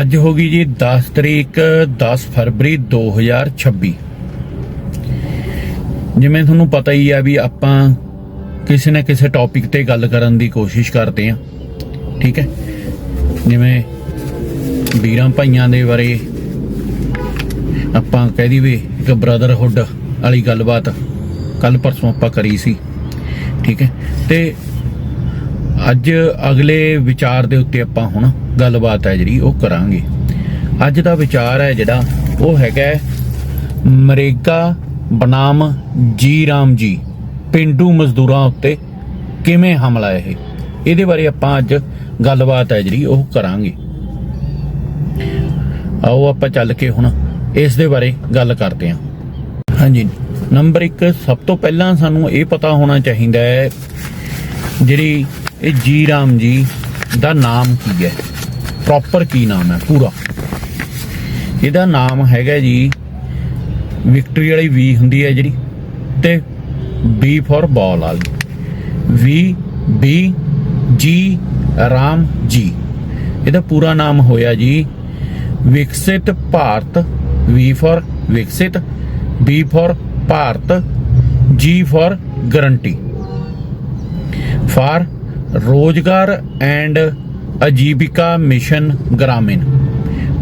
ਅੱਜ ਹੋ ਗਈ ਜੀ 10 ਤਰੀਕ 10 ਫਰਵਰੀ 2026 ਜਿਵੇਂ ਤੁਹਾਨੂੰ ਪਤਾ ਹੀ ਆ ਵੀ ਆਪਾਂ ਕਿਸੇ ਨਾ ਕਿਸੇ ਟੌਪਿਕ ਤੇ ਗੱਲ ਕਰਨ ਦੀ ਕੋਸ਼ਿਸ਼ ਕਰਦੇ ਆ, ਠੀਕ ਹੈ? ਜਿਵੇਂ ਵੀਰਾਂ ਭਾਈਆਂ ਦੇ ਬਾਰੇ ਆਪਾਂ ਕਹਿ ਦਈਏ ਇੱਕ ਬ੍ਰਦਰਹੁੱਡ ਵਾਲੀ ਗੱਲਬਾਤ ਕੱਲ ਪਰਸੋਂ ਆਪਾਂ ਕਰੀ ਸੀ, ਠੀਕ ਹੈ? ਤੇ ਅੱਜ ਅਗਲੇ ਵਿਚਾਰ ਦੇ ਉੱਤੇ ਆਪਾਂ ਹੁਣ ਗੱਲਬਾਤ ਹੈ ਜਿਹੜੀ ਉਹ ਕਰਾਂਗੇ। ਅੱਜ ਦਾ ਵਿਚਾਰ ਹੈ ਜਿਹੜਾ, ਉਹ ਹੈਗਾ ਮਰੇਗਾ ਬਨਾਮ ਜੀ ਰਾਮ ਜੀ, ਪਿੰਡੂ ਮਜ਼ਦੂਰਾਂ ਉੱਤੇ ਕਿਵੇਂ ਹਮਲਾ ਇਹ? ਇਹਦੇ ਬਾਰੇ ਆਪਾਂ ਅੱਜ ਗੱਲਬਾਤ ਹੈ ਜਿਹੜੀ ਉਹ ਕਰਾਂਗੇ। ਆਓ ਆਪਾਂ ਚੱਲ ਕੇ ਹੁਣ ਇਸ ਦੇ ਬਾਰੇ ਗੱਲ ਕਰਦੇ ਹਾਂ। ਹਾਂਜੀ, ਨੰਬਰ 1 ਸਭ ਤੋਂ ਪਹਿਲਾਂ ਸਾਨੂੰ ਇਹ ਪਤਾ ਹੋਣਾ ਚਾਹੀਦਾ ਹੈ ਜਿਹੜੀ ਇਹ ਜੀ ਰਾਮ ਜੀ ਦਾ ਨਾਮ ਕੀ ਹੈ? ਪ੍ਰੋਪਰ ਕੀ ਨਾਮ ਹੈ? ਪੂਰਾ। ਇਹਦਾ ਨਾਮ ਹੈਗਾ ਜੀ ਵਿਕਟਰੀ ਵਾਲੀ ਵੀ ਹੁੰਦੀ ਹੈ ਜਿਹੜੀ, ਤੇ ਬੀ ਫੋਰ ਬਾਲ ਵਾਲੀ। ਵੀ ਬੀ ਜੀ ਰਾਮ ਜੀ ਇਹਦਾ ਪੂਰਾ ਨਾਮ ਹੋਇਆ ਜੀ, Viksit Bharat V for Viksit B for Bharat G for guarantee for Rozgar and Ajeevika mission Gramin.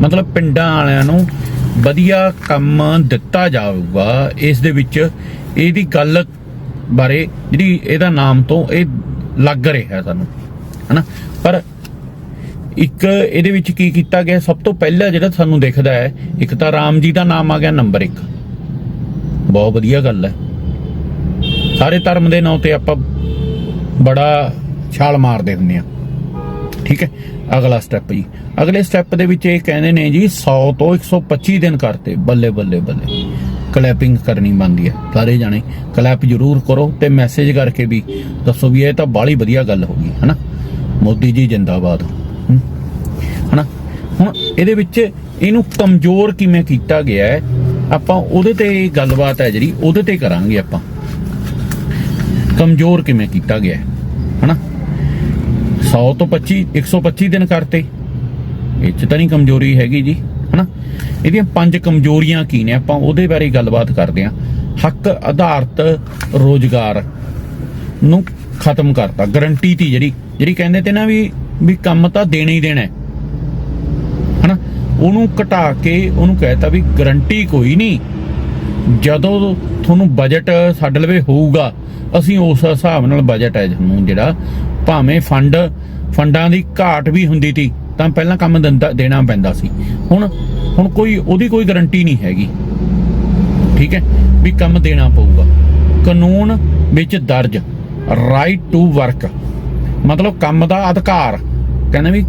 ਮਤਲਬ ਪਿੰਡਾਂ ਵਾਲਿਆਂ ਨੂੰ ਵਧੀਆ ਕੰਮ ਦਿੱਤਾ ਜਾਊਗਾ। ਇਸ ਦੇ ਵਿੱਚ ਇਹਦੀ ਗੱਲ ਬਾਰੇ ਜਿਹੜੀ ਇਹਦਾ ਨਾਮ ਤੋਂ ਇਹ ਲੱਗ ਰਿਹਾ ਸਾਨੂੰ, ਹਨਾ? ਪਰ ਇੱਕ ਇਹਦੇ ਵਿੱਚ ਕੀ ਕੀਤਾ ਗਿਆ, ਸਭ ਤੋਂ ਪਹਿਲਾਂ ਜਿਹੜਾ ਸਾਨੂੰ ਦਿਖਦਾ ਹੈ, ਇੱਕ ਤਾਂ ਰਾਮ ਜੀ ਦਾ ਨਾਮ ਆ ਗਿਆ ਨੰਬਰ 1 ਬਹੁਤ ਵਧੀਆ ਗੱਲ ਹੈ। ਸਾਰੇ ਧਰਮ ਦੇ ਨਾਂ ਤੇ ਆਪਾਂ ਬੜਾ ਛਾਲ ਮਾਰਦੇ ਹੁੰਦੇ ਆ। ਠੀਕ ਹੈ? ਅਗਲਾ ਸਟੈਪ ਜੀ। ਅਗਲੇ ਸਟੈਪ ਦੇ ਵਿੱਚ ਇਹ ਕਹਿੰਦੇ ਨੇ ਜੀ 100 ਤੋਂ 125 ਦਿਨ ਕਰਤੇ, ਬੱਲੇ ਬੱਲੇ ਬੱਲੇ। ਕਲੈਪਿੰਗ ਕਰਨੀ ਬਣਦੀ ਹੈ, ਸਾਰੇ ਜਾਣੇ। ਕਲੈਪ ਜ਼ਰੂਰ ਕਰੋ ਤੇ ਮੈਸੇਜ ਕਰਕੇ ਵੀ ਦੱਸੋ ਵੀ ਇਹ ਤਾਂ ਬਾਲੀ ਵਧੀਆ ਗੱਲ ਹੋ ਗਈ, ਹਨਾ? ਮੋਦੀ ਜੀ, ਜਿੰਦਾਬਾਦ। ਹਨਾ? ਹੁਣ ਇਹਦੇ ਵਿੱਚ ਇਹਨੂੰ ਕਮਜ਼ੋਰ ਕਿਵੇਂ ਕੀਤਾ ਗਿਆ ਹੈ, ਆਪਾਂ ਉਹਦੇ ਤੇ ਗੱਲਬਾਤ ਹੈ ਜਿਹੜੀ, ਉਹਦੇ ਤੇ ਕਰਾਂਗੇ ਆਪਾਂ। ਕਮਜ਼ੋਰ ਕਿਵੇਂ ਕੀਤਾ ਗਿਆ ਹੈ? 100 ਤੋਂ 25 125 ਦਿਨ ਕਰਤੇ। ਇਹ ਚ ਤਾਂ ਨਹੀਂ ਕਮਜ਼ੋਰੀ ਹੈਗੀ ਜੀ, ਹਨਾ? ਇਹਦੀਆਂ ਪੰਜ ਕਮਜ਼ੋਰੀਆਂ ਕੀ ਨੇ? ਆਪਾਂ ਉਹਦੇ ਬਾਰੇ ਗੱਲਬਾਤ ਕਰਦੇ ਹਾਂ। ਹੱਕ ਆਧਾਰਿਤ ਰੋਜ਼ਗਾਰ ਨੂੰ ਖਤਮ ਕਰਤਾ ਗਰੰਟੀ ਤੀ ਜਿਹੜੀ। ਜਿਹੜੀ ਕਹਿੰਦੇ ਤੇ ਨਾ ਵੀ ਵੀ ਕੰਮ ਤਾਂ ਦੇਣਾ ਹੀ ਦੇਣਾ ਹੈ। ਹਨਾ? ਉਹਨੂੰ ਘਟਾ ਕੇ ਉਹਨੂੰ ਕਹਿਤਾ ਵੀ ਗਰੰਟੀ ਕੋਈ ਨਹੀਂ। ਜਦੋਂ ਤੁਹਾਨੂੰ ਬਜਟ ਸਾਡੇ ਲਵੇ ਹੋਊਗਾ, ਅਸੀਂ ਉਸ ਹਿਸਾਬ ਨਾਲ ਬਜਟ ਹੈ ਤੁਹਾਨੂੰ ਜਿਹੜਾ, ਭਾਵੇਂ ਫੰਡ ਫੰਡਾਂ ਦੀ ਘਾਟ ਵੀ ਹੁੰਦੀ ਸੀ, ਤਾਂ ਪਹਿਲਾਂ ਕੰਮ ਦਿੰਦਾ, ਦੇਣਾ ਪੈਂਦਾ ਸੀ। ਹੁਣ ਹੁਣ ਕੋਈ, ਉਹਦੀ ਕੋਈ ਗਰੰਟੀ ਨਹੀਂ ਹੈਗੀ। ਠੀਕ ਹੈ? ਵੀ ਕੰਮ ਦੇਣਾ ਪਊਗਾ। ਕਾਨੂੰਨ ਵਿੱਚ ਦਰਜ ਰਾਈਟ ਟੂ ਵਰਕ ਮਤਲਬ ਕੰਮ ਦਾ ਅਧਿਕਾਰ। ਕਹਿੰਦੇ ਵੀ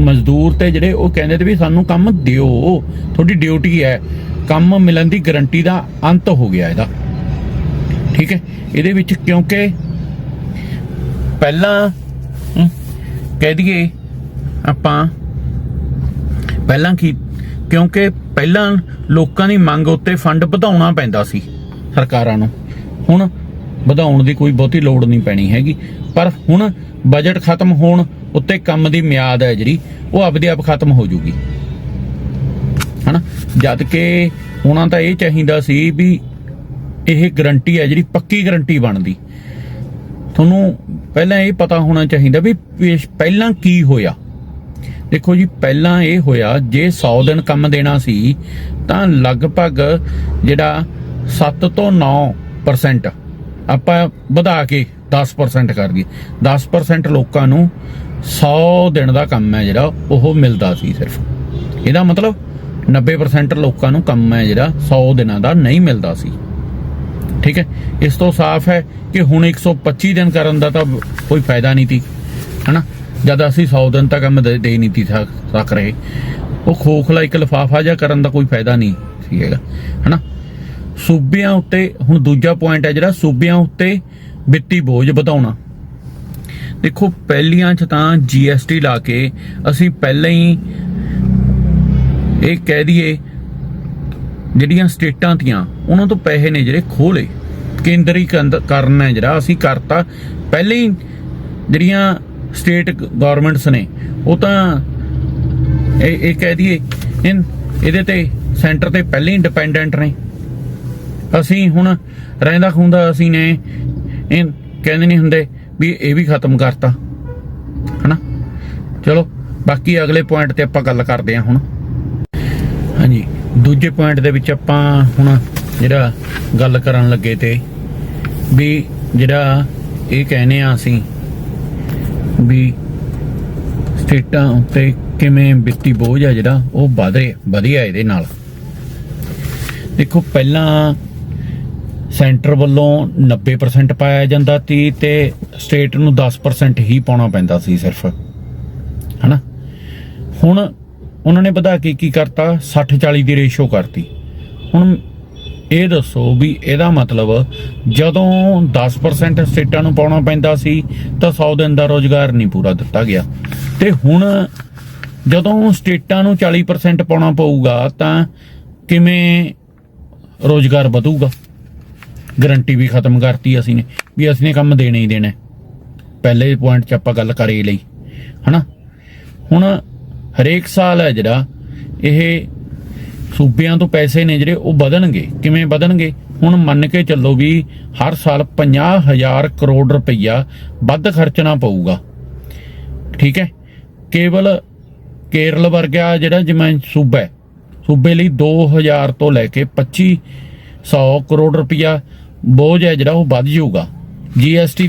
ਮਜ਼ਦੂਰ ਤੇ ਜਿਹੜੇ ਉਹ ਕਹਿੰਦੇ ਤੇ ਵੀ ਸਾਨੂੰ ਕੰਮ ਦਿਓ, ਤੁਹਾਡੀ ਡਿਊਟੀ ਹੈ। ਕੰਮ ਮਿਲਣ ਦੀ ਗਾਰੰਟੀ ਦਾ ਅੰਤ ਹੋ ਗਿਆ ਇਹਦਾ। ਠੀਕ ਹੈ? ਇਹਦੇ ਵਿੱਚ ਕਿਉਂਕਿ ਪਹਿਲਾਂ ਕਹਿ ਦਈਏ, ਆਪਾਂ ਪਹਿਲਾਂ ਕੀ, ਕਿਉਂਕਿ ਪਹਿਲਾਂ ਲੋਕਾਂ ਦੀ ਮੰਗ ਉੱਤੇ ਫੰਡ ਵਧਾਉਣਾ ਪੈਂਦਾ ਸੀ ਸਰਕਾਰਾਂ ਨੂੰ। ਹੁਣ ਵਧਾਉਣ ਦੀ ਕੋਈ ਬਹੁਤੀ ਲੋੜ ਨਹੀਂ ਪੈਣੀ ਹੈਗੀ। ਪਰ ਹੁਣ ਬਜਟ ਖਤਮ ਹੋਣ ਉੱਤੇ ਕੰਮ ਦੀ ਮਿਆਦ ਹੈ ਜਿਹੜੀ, ਉਹ ਆਪਦੇ ਆਪ ਖਤਮ ਹੋ ਜੂਗੀ। ਹਨਾ? ਜਦ ਕਿ ਉਹਨਾਂ ਤਾਂ ਇਹ ਚਾਹੀਦਾ ਸੀ ਵੀ ਇਹ ਗਰੰਟੀ ਹੈ ਜਿਹੜੀ ਪੱਕੀ ਗਰੰਟੀ ਬਣਦੀ। ਤੁਹਾਨੂੰ ਪਹਿਲਾਂ ਇਹ ਪਤਾ ਹੋਣਾ ਚਾਹੀਦਾ ਵੀ ਪਹਿਲਾਂ ਕੀ ਹੋਇਆ। ਦੇਖੋ ਜੀ, ਪਹਿਲਾਂ ਇਹ ਹੋਇਆ, ਜੇ 100 ਦਿਨ ਕੰਮ ਦੇਣਾ ਸੀ, ਤਾਂ ਲਗਭਗ ਜਿਹੜਾ 7 ਤੋਂ 9% ਆਪਾਂ ਵਧਾ ਕੇ 10% ਕਰ ਦਈਏ। 10% ਲੋਕਾਂ ਨੂੰ 100 ਦਿਨ ਦਾ ਕੰਮ ਹੈ ਜਿਹੜਾ, ਉਹ ਮਿਲਦਾ ਸੀ ਸਿਰਫ। ਇਹਦਾ ਮਤਲਬ 90% ਲੋਕਾਂ ਨੂੰ ਕੰਮ ਹੈ ਜਿਹੜਾ 100 ਦਿਨਾਂ ਦਾ ਨਹੀਂ ਮਿਲਦਾ ਸੀ। ਠੀਕ ਹੈ? ਇਸ ਤੋਂ ਸਾਫ਼ ਹੈ ਕਿ ਹੁਣ 125 ਦਿਨ ਕਰਨ ਦਾ ਤਾਂ ਕੋਈ ਫਾਇਦਾ ਨਹੀਂ ਸੀ। ਹਨਾ? ਜਦ ਅਸੀਂ 100 ਦਿਨ ਤੱਕ ਕੰਮ ਦੇ ਨਹੀਂ ਸੀ ਸਕ ਸਕ ਰਹੇ। ਉਹ ਖੋਖਲਾ ਇੱਕ ਲਫਾਫਾ ਜਿਹਾ ਕਰਨ ਦਾ ਕੋਈ ਫਾਇਦਾ ਨਹੀਂ ਸੀ ਹੈਗਾ। ਹਨਾ? ਸੂਬਿਆਂ ਉੱਤੇ, ਹੁਣ ਦੂਜਾ ਪੁਆਇੰਟ ਹੈ ਜਿਹੜਾ, ਸੂਬਿਆਂ ਉੱਤੇ ਵਿੱਤੀ ਬੋਝ ਵਧਾਉਣਾ। ਦੇਖੋ, ਪਹਿਲੀਆਂ ਚ ਤਾਂ ਜੀਐਸਟੀ ਲਾ ਕੇ ਅਸੀਂ ਪਹਿਲਾਂ ਹੀ ਇਹ ਕਹਿ ਦਈਏ, ਜਿਹੜੀਆਂ ਸਟੇਟਾਂ ਦੀਆਂ ਉਹਨਾਂ ਤੋਂ ਪੈਸੇ ਨੇ ਜਿਹੜੇ ਖੋਲੇ ਕੇਂਦਰੀ ਕਰਨਾ ਹੈ ਜਿਹੜਾ, ਅਸੀਂ ਕਰਤਾ। ਪਹਿਲੇ ਹੀ ਜਿਹੜੀਆਂ ਸਟੇਟ ਗਵਰਨਮੈਂਟਸ ਨੇ, ਉਹ ਤਾਂ ਇਹ ਇਹ ਕਹਿ ਦਈਏ ਇਹਦੇ ਤੇ, ਸੈਂਟਰ ਤੇ ਪਹਿਲੇ ਹੀ ਡਿਪੈਂਡੈਂਟ ਨੇ। ਅਸੀਂ ਹੁਣ ਰਹਿੰਦਾ ਖੁੰਦਾ ਅਸੀਂ ਨੇ ਇਹ ਕਹਿੰਦੇ ਨਹੀਂ ਹੁੰਦੇ ਵੀ ਇਹ ਵੀ ਖਤਮ ਕਰਤਾ। ਹਨਾ? ਚਲੋ, ਬਾਕੀ ਅਗਲੇ ਪੁਆਇੰਟ ਤੇ ਆਪਾਂ ਗੱਲ ਕਰਦੇ ਹਾਂ ਹੁਣ। ਹਾਂਜੀ, ਦੂਜੇ ਪੁਆਇੰਟ ਦੇ ਵਿੱਚ ਆਪਾਂ ਹੁਣ ਜਿਹੜਾ ਗੱਲ ਕਰਨ ਲੱਗੇ ਤੇ ਵੀ ਜਿਹੜਾ ਇਹ ਕਹਿੰਦੇ ਆ ਅਸੀਂ ਵੀ ਸਟੇਟਾਂ ਉੱਤੇ ਕਿਵੇਂ ਵਿੱਤੀ ਬੋਝ ਆ ਜਿਹੜਾ, ਉਹ ਵਧ ਰਿਹਾ, ਵਧੀਆ ਇਹਦੇ ਨਾਲ। ਦੇਖੋ, ਪਹਿਲਾਂ ਸੈਂਟਰ ਵੱਲੋਂ 90% ਪਾਇਆ ਜਾਂਦਾ ਸੀ ਤੇ ਸਟੇਟ ਨੂੰ 10% ਹੀ ਪਾਉਣਾ ਪੈਂਦਾ ਸੀ ਸਿਰਫ। ਹਨਾ? ਹੁਣ ਉਹਨਾਂ ਨੇ ਵਧਾ ਕੇ ਕੀ ਕਰਤਾ? 60 40 ਦੀ ਰੇਸ਼ੋ ਕਰਤੀ। ਹੁਣ ਇਹ ਦੱਸੋ ਵੀ ਇਹਦਾ ਮਤਲਬ ਜਦੋਂ 10% ਸਟੇਟਾਂ ਨੂੰ ਪਾਉਣਾ ਪੈਂਦਾ ਸੀ ਤਾਂ 100 ਦਿਨ ਦਾ ਰੋਜ਼ਗਾਰ ਨਹੀਂ ਪੂਰਾ ਦਿੱਤਾ ਗਿਆ। ਤੇ ਹੁਣ ਜਦੋਂ ਸਟੇਟਾਂ ਨੂੰ 40% ਪਾਉਣਾ ਪਊਗਾ ਤਾਂ ਕਿਵੇਂ ਰੋਜ਼ਗਾਰ ਵਧੂਗਾ? ਗਰੰਟੀ ਵੀ ਖਤਮ ਕਰਤੀ ਅਸੀਂ ਨੇ, ਵੀ ਅਸੀਂ ਨੇ ਕੰਮ ਦੇਣਾ ਹੀ ਦੇਣਾ ਪਹਿਲੇ ਪੁਆਇੰਟ 'ਚ ਆਪਾਂ ਗੱਲ ਕਰੇ ਲਈ, ਹਨਾ? ਹੁਣ ਹਰੇਕ ਸਾਲ ਹੈ ਜਿਹੜਾ, ਇਹ ਸੂਬਿਆਂ ਤੋਂ ਪੈਸੇ ਨੇ ਜਿਹੜੇ, ਉਹ ਵਧਣਗੇ। ਕਿਵੇਂ ਵਧਣਗੇ? ਹੁਣ ਮੰਨ ਕੇ ਚੱਲੋ ਵੀ ਹਰ ਸਾਲ 50000 ਕਰੋੜ ਰੁਪਈਆ ਵੱਧ ਖਰਚਣਾ ਪਊਗਾ। ਠੀਕ ਹੈ? ਕੇਵਲ ਕੇਰਲ ਵਰਗਾ ਜਿਹੜਾ ਜਿਵੇਂ ਸੂਬਾ ਹੈ, ਸੂਬੇ ਲਈ 2000 ਤੋਂ ਲੈ ਕੇ 2500 ਕਰੋੜ ਰੁਪਈਆ ਬੋਝ ਹੈ ਜਿਹੜਾ ਉਹ ਵੱਧ ਜਾਊਗਾ। ਜੀਐਸਟੀ